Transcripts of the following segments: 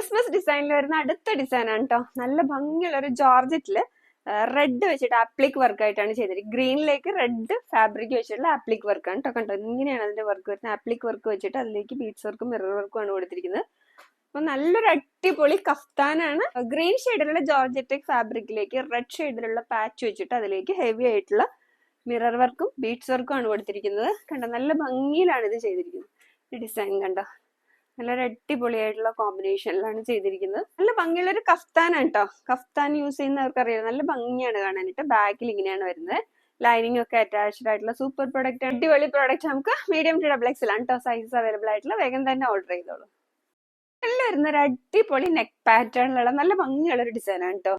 Christmas ഡിസൈനിൽ വരുന്ന അടുത്ത ഡിസൈൻ ആണ് കേട്ടോ നല്ല ഭംഗിയുള്ള ഒരു ജോർജറ്റിൽ റെഡ് വെച്ചിട്ട് ആപ്ലിക് വർക്ക് ആയിട്ടാണ് ചെയ്തിരിക്കുന്നത് ഗ്രീനിലേക്ക് റെഡ് ഫാബ്രിക് വെച്ചിട്ടുള്ള ആപ്ലിക് വർക്കാണ് കേട്ടോ കണ്ടോ? ഇങ്ങനെയാണ് അതിന്റെ വർക്ക് വരുന്നത്. ആപ്ലിക് വർക്ക് വെച്ചിട്ട് അതിലേക്ക് ബീഡ്സ് വർക്കും മിറർ വർക്കും ആണ് കൊടുത്തിരിക്കുന്നത്. അപ്പൊ നല്ലൊരു അടിപൊളി കഫ്താനാണ് ഗ്രീൻ ഷെയ്ഡിലുള്ള ജോർജറ്റിക് ഫാബ്രിക്കിലേക്ക് റെഡ് ഷെയ്ഡിലുള്ള പാച്ച് വെച്ചിട്ട് അതിലേക്ക് ഹെവി ആയിട്ടുള്ള മിറർ വർക്കും ബീഡ്സ് വർക്കും ആണ് കൊടുത്തിരിക്കുന്നത്. കണ്ടോ? നല്ല ഭംഗിയിലാണ് ഇത് ചെയ്തിരിക്കുന്നത്. ഈ ഡിസൈൻ കണ്ടോ? നല്ലൊരു അടിപൊളിയായിട്ടുള്ള കോമ്പിനേഷനിലാണ് ചെയ്തിരിക്കുന്നത്. നല്ല ഭംഗിയുള്ള ഒരു കഫ്താനാണ് കേട്ടോ കഫ്താൻ യൂസ് ചെയ്യുന്നവർക്ക് അറിയാം നല്ല ഭംഗിയാണ് കാണാനായിട്ട്. ബാക്കിൽ ഇങ്ങനെയാണ് വരുന്നത്. ലൈനിങ് ഒക്കെ അറ്റാച്ച്ഡ് ആയിട്ടുള്ള സൂപ്പർ പ്രൊഡക്റ്റ് അടിപൊളി പ്രൊഡക്റ്റ് നമുക്ക് മീഡിയം ടു ഡബിൾ എക്സിലാണ് കേട്ടോ സൈസസ് അവൈലബിൾ ആയിട്ടുള്ള വേഗം തന്നെ ഓർഡർ ചെയ്തോളൂ. നല്ല വരുന്ന ഒരു അടിപൊളി നെക്ക് പാറ്റേണിലുള്ള നല്ല ഭംഗിയുള്ള ഒരു ഡിസൈനാണ് കേട്ടോ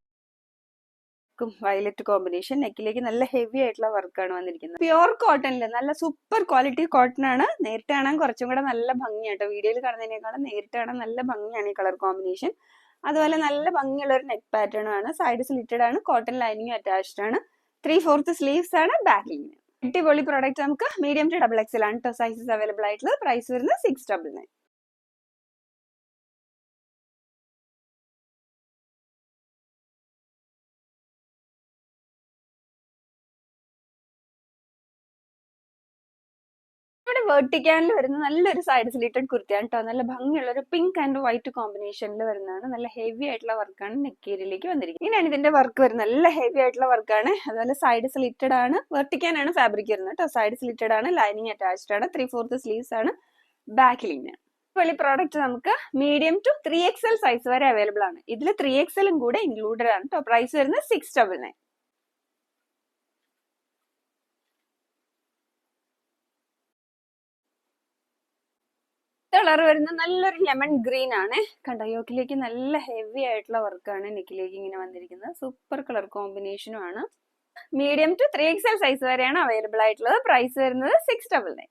വയലറ്റ് കോമ്പിനേഷൻ നെക്കിലേക്ക് നല്ല ഹെവി ആയിട്ടുള്ള വർക്കാണ് വന്നിരിക്കുന്നത്. പ്യുവർ കോട്ടണിൽ നല്ല സൂപ്പർ ക്വാളിറ്റി കോട്ടൺ ആണ്. നേരിട്ട് കാണാൻ കുറച്ചും കൂടെ നല്ല ഭംഗിയാട്ടോ. വീഡിയോയിൽ കാണുന്നതിനേക്കാളും നേരിട്ട് കാണാൻ നല്ല ഭംഗിയാണ് ഈ കളർ കോമ്പിനേഷൻ. അതുപോലെ നല്ല ഭംഗിയുള്ള ഒരു നെക്ക് പാറ്റേൺ ആണ്. സൈഡ് സ്ലിറ്റഡ് ആണ്. കോട്ടൺ ലൈനിങ് അറ്റാച്ച്ഡ് ആണ്. ത്രീ ഫോർത്ത് സ്ലീവ്സ് ആണ് ബാക്കിങ് അടിപൊളി പ്രോഡക്റ്റ് നമുക്ക് മീഡിയം ടു ഡബിൾ എക്സൽ ആണ്. കേട്ടോ സൈസസ് അവൈലബിൾ ആയിട്ടുള്ളത്. പ്രൈസ് വരുന്നത് സിക്സ് ഡബിൾ നയൻ. ഇവിടെ വെർട്ടിക്കാനിൽ വരുന്ന നല്ലൊരു സൈഡ് സ്ലീറ്റഡ് കുർത്തിയാണ് കേട്ടോ നല്ല ഭംഗിയുള്ള ഒരു പിങ്ക് ആൻഡ് വൈറ്റ് കോമ്പിനേഷനിൽ വരുന്നതാണ്. നല്ല ഹെവി ആയിട്ടുള്ള വർക്കാണ് നെക്കേരിയിലേക്ക് വന്നിരിക്കുന്നത്. ഇങ്ങനെയാണ് ഇതിന്റെ വർക്ക് വരുന്നത്. നല്ല ഹെവി ആയിട്ടുള്ള വർക്കാണ് അതുപോലെ സൈഡ് സ്ലിറ്റഡ് ആണ്. വെർട്ടിക്കാനാണ് ഫാബ്രിക് വരുന്നത് കേട്ടോ സൈഡ് സ്ലിറ്റഡ് ആണ്. ലൈനിങ് അറ്റാച്ച്ഡ് ആണ്. ത്രീ ഫോർത്ത് സ്ലീവ്സ് ആണ്. ബാക്കിലിങ് ഇപ്പോൾ വെളി പ്രോഡക്റ്റ് നമുക്ക് medium to three XL size വരെ അവൈലബിൾ ആണ്. ഇതിൽ ത്രീ എക്സലും കൂടെ ഇൻക്ലൂഡഡ് ആണ് കേട്ടോ പ്രൈസ് വരുന്നത് സിക്സ് ഡബിൾ നയൻ കളർ വരുന്ന നല്ലൊരു ലെമൺ ഗ്രീൻ ആണ്. കണ്ടോ യോക്കിലേക്ക് നല്ല ഹെവി ആയിട്ടുള്ള വർക്കാണ് നെക്കിലേക്ക് ഇങ്ങനെ വന്നിരിക്കുന്നത്. സൂപ്പർ കളർ കോമ്പിനേഷനും ആണ്. Medium to three XL size വരെയാണ് അവൈലബിൾ ആയിട്ടുള്ളത്. പ്രൈസ് വരുന്നത് സിക്സ് ഡബിൾ നയൻ